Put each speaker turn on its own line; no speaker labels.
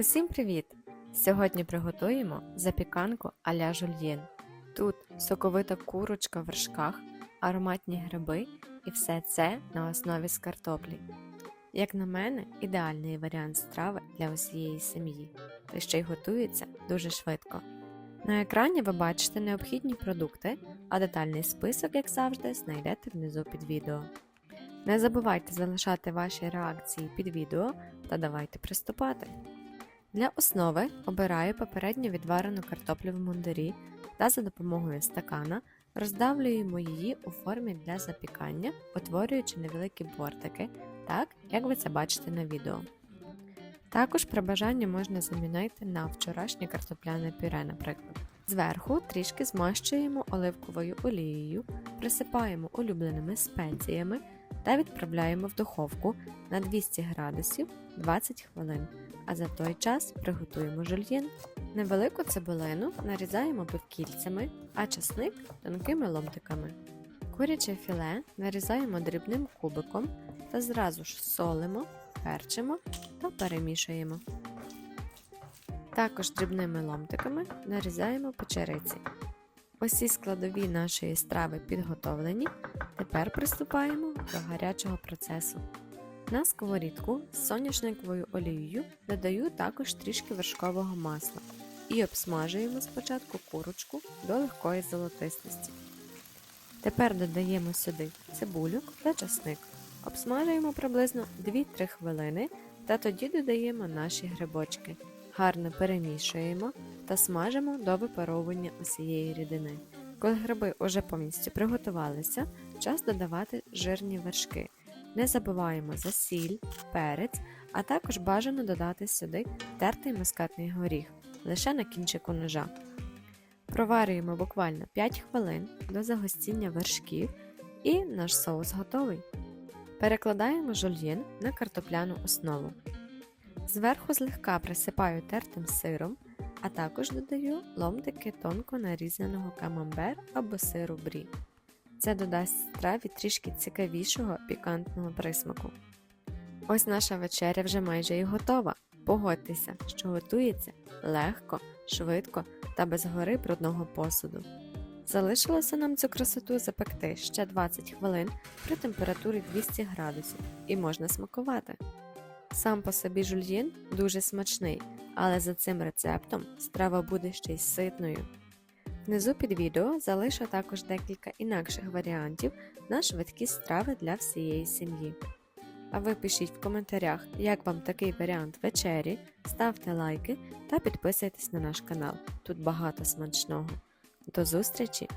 Усім привіт! Сьогодні приготуємо запіканку а-ля жульєн. Тут соковита курочка в вершках, ароматні гриби і все це на основі з картоплі. Як на мене, ідеальний варіант страви для усієї сім'ї, та ще й готується дуже швидко. На екрані ви бачите необхідні продукти, а детальний список, як завжди, знайдете внизу під відео. Не забувайте залишати ваші реакції під відео та давайте приступати. Для основи обираю попередньо відварену картоплю в мундирі та за допомогою стакана роздавлюємо її у формі для запікання, утворюючи невеликі бортики, так як ви це бачите на відео. Також при бажанні можна замінити на вчорашнє картопляне пюре, наприклад. Зверху трішки змащуємо оливковою олією, присипаємо улюбленими спеціями та відправляємо в духовку на 200 градусів 20 хвилин. А за той час приготуємо жульєн. Невелику цибулину нарізаємо півкільцями, а часник тонкими ломтиками. Куряче філе нарізаємо дрібним кубиком та зразу ж солимо, перчимо та перемішуємо. Також дрібними ломтиками нарізаємо печериці. Усі складові нашої страви підготовлені. Тепер приступаємо до гарячого процесу. На сковорідку з соняшниковою олією додаю також трішки вершкового масла і обсмажуємо спочатку курочку до легкої золотистості. Тепер додаємо сюди цибулю та часник. Обсмажуємо приблизно 2-3 хвилини та тоді додаємо наші грибочки. Гарно перемішуємо та смажимо до випаровування усієї рідини. Коли гриби уже повністю приготувалися, час додавати жирні вершки. Не забуваємо за сіль, перець, а також бажано додати сюди тертий мускатний горіх лише на кінчику ножа. Проварюємо буквально 5 хвилин до загостіння вершків і наш соус готовий. Перекладаємо жульєн на картопляну основу. Зверху злегка присипаю тертим сиром, а також додаю ломтики тонко нарізаного камамбер або сиру брі. Це додасть страві трішки цікавішого пікантного присмаку. Ось наша вечеря вже майже і готова. Погодьтеся, що готується легко, швидко та без гори брудного посуду. Залишилося нам цю красоту запекти ще 20 хвилин при температурі 200 градусів і можна смакувати. Сам по собі жульєн дуже смачний, але за цим рецептом страва буде ще й ситною. Внизу під відео залишу також декілька інакших варіантів на швидкі страви для всієї сім'ї. А ви пишіть в коментарях, як вам такий варіант вечері, ставте лайки та підписуйтесь на наш канал. Тут багато смачного. До зустрічі!